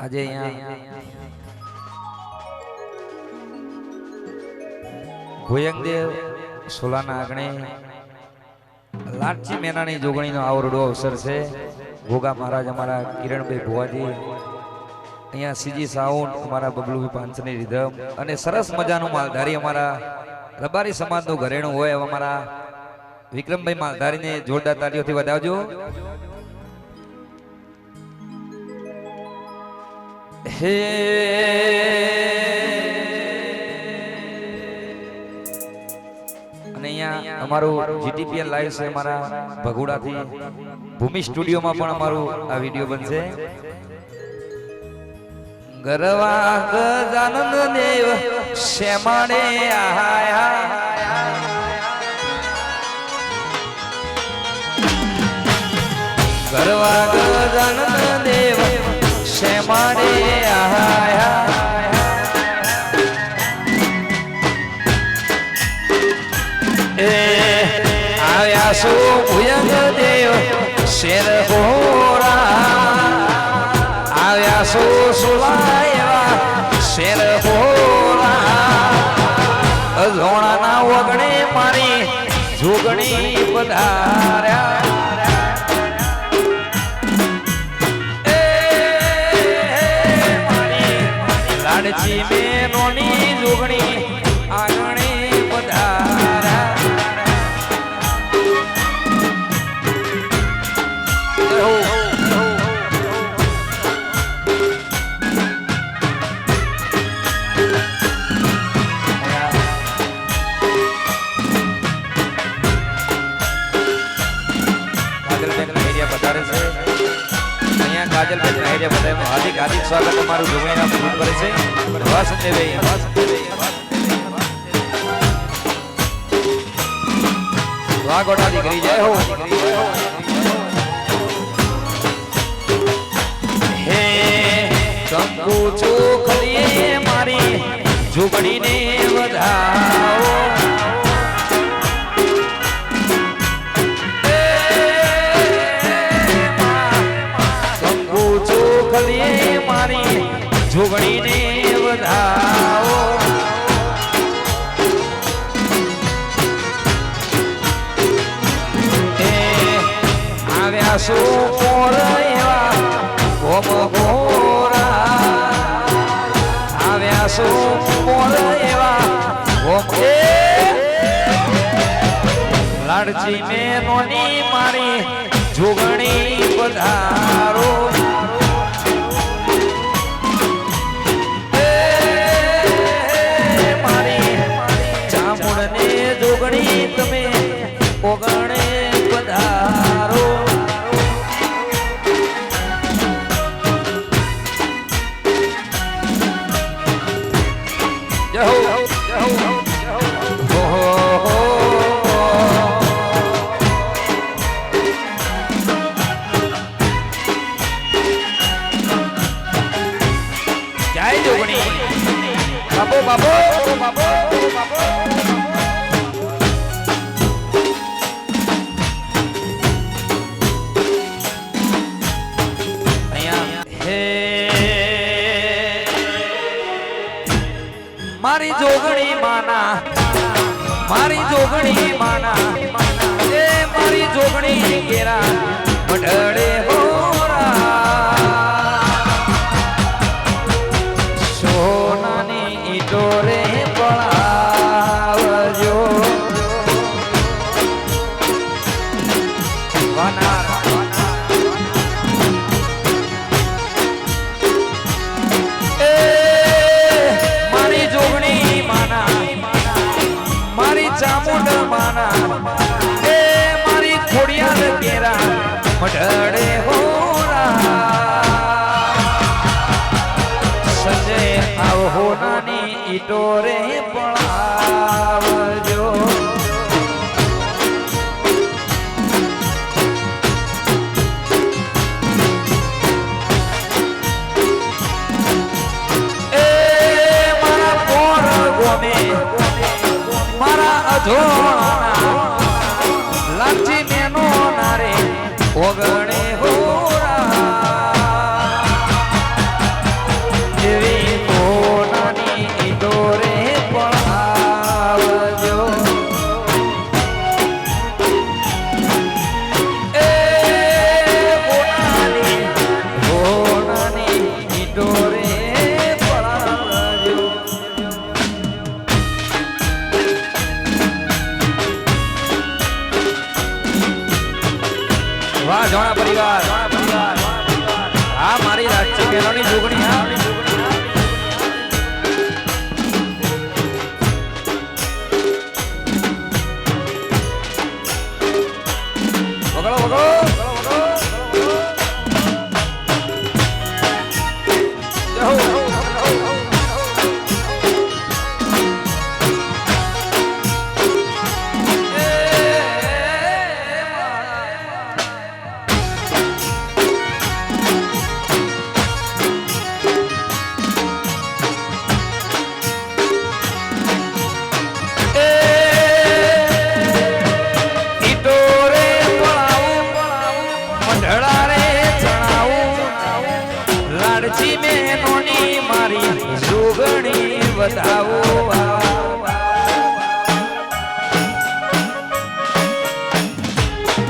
આજે અહીંયા ભુયંગદેવ સોલાના આંગણે લાટજી મેનાની જોગણીનો આવરડો અવસર છે. ભોગા મહારાજ અમારા કિરણભાઈ ભુવાજી અહીંયા સીજી સાઉન્ડ અમારા બબલુભાઈ પાંચની રીધમ અને સરસ મજાનું માલધારી અમારા રબારી સમાજનું ઘરેણું હોય અમારા વિક્રમભાઈ માલધારીને જોરદાર તાળીઓથી વધાવજો. હે. અમારું જીટીપીએલ લાઈવ છે, અમારા ભગુડાથી. ભૂમિ સ્ટુડિયોમાં પણ અમારું આ વીડિયો બનશે. ગરવા ગજાનંદ દેવ શ્યામાડે આયા આવ્યા છો ભુયંગ દેવ શેર હોરા આવ્યા છો સુલાયવા શેર હોરા અઝોણાના વગણે મારી જોગણી પધાર્યા. લાડજી બેનોની અહીંયા કાજલબેન મહેરિયા હાર્દિક હાર્દિક સ્વાગત અમારું જોગણીના પૂરું કરે છે. વાહ સંજયભાઈ વાહ સંજયભાઈ વાહ ગોટા દીકરી જય હો. હે કંકુ ચોખલીએ મારી જોગણીને વધાવો. મોર ગોરા આવ્યા ગોમ એ લાડજી મેનોની મારી જોગણી પધારો. મારી ચામુંડને જોગણી તમે ઓગણે મારી જોગણી માના. મારી જોગણી માના. એ મારી જોગણી ઘેરા. મઢડે હોરા ઈટો રે પળાવજો એ મારા પોર ગોમે મારા અધોણા લાગજી મેનો નારે ઓગણે હોરા ધોણા પરિવાર. હા મારી રાષ્ટ્રીય ખેલોની જોગણી હા. મારી સુગણી બતાવો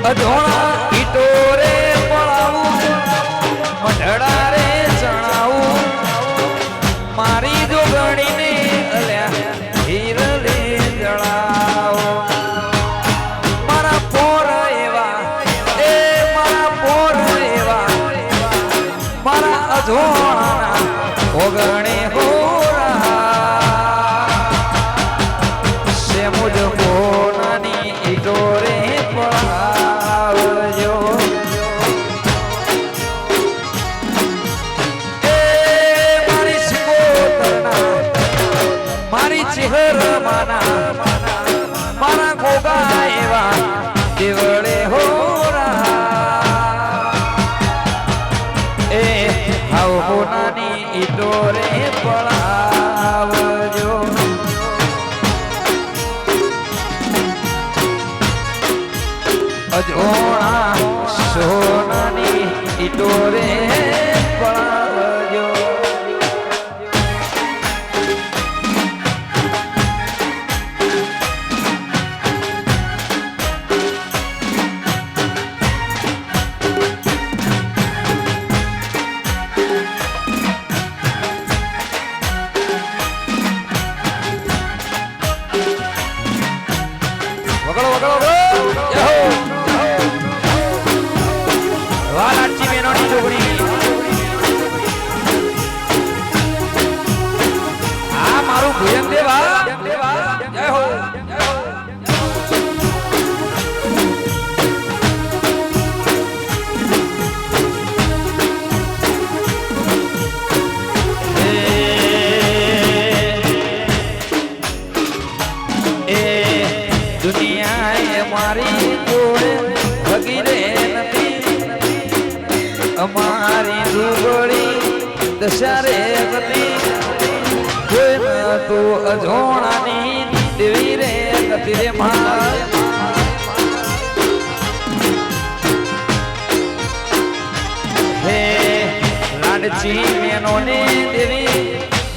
અધોણા ઈટોરે પળાવું, મઢડા રે જણાવું મારી જોગણીને અજોણા સોનાની ઈટોરે દશારે ગતી. કોઈ તું અજોણાની દેવી રે ગતિ રે માર હે લાડજી મેનોને દેવી,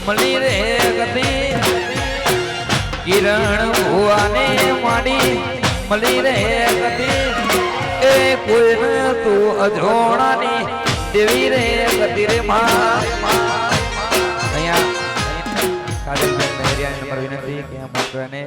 મળી રે ગતી. કિરણ ભુવાને માડી, મળી રે ગતિ. એ કોઈ તું અજોણાની દેવી રે ગતિ રે માં મહેરિયાની નંબર વિનંતી કે આ મૂકવાને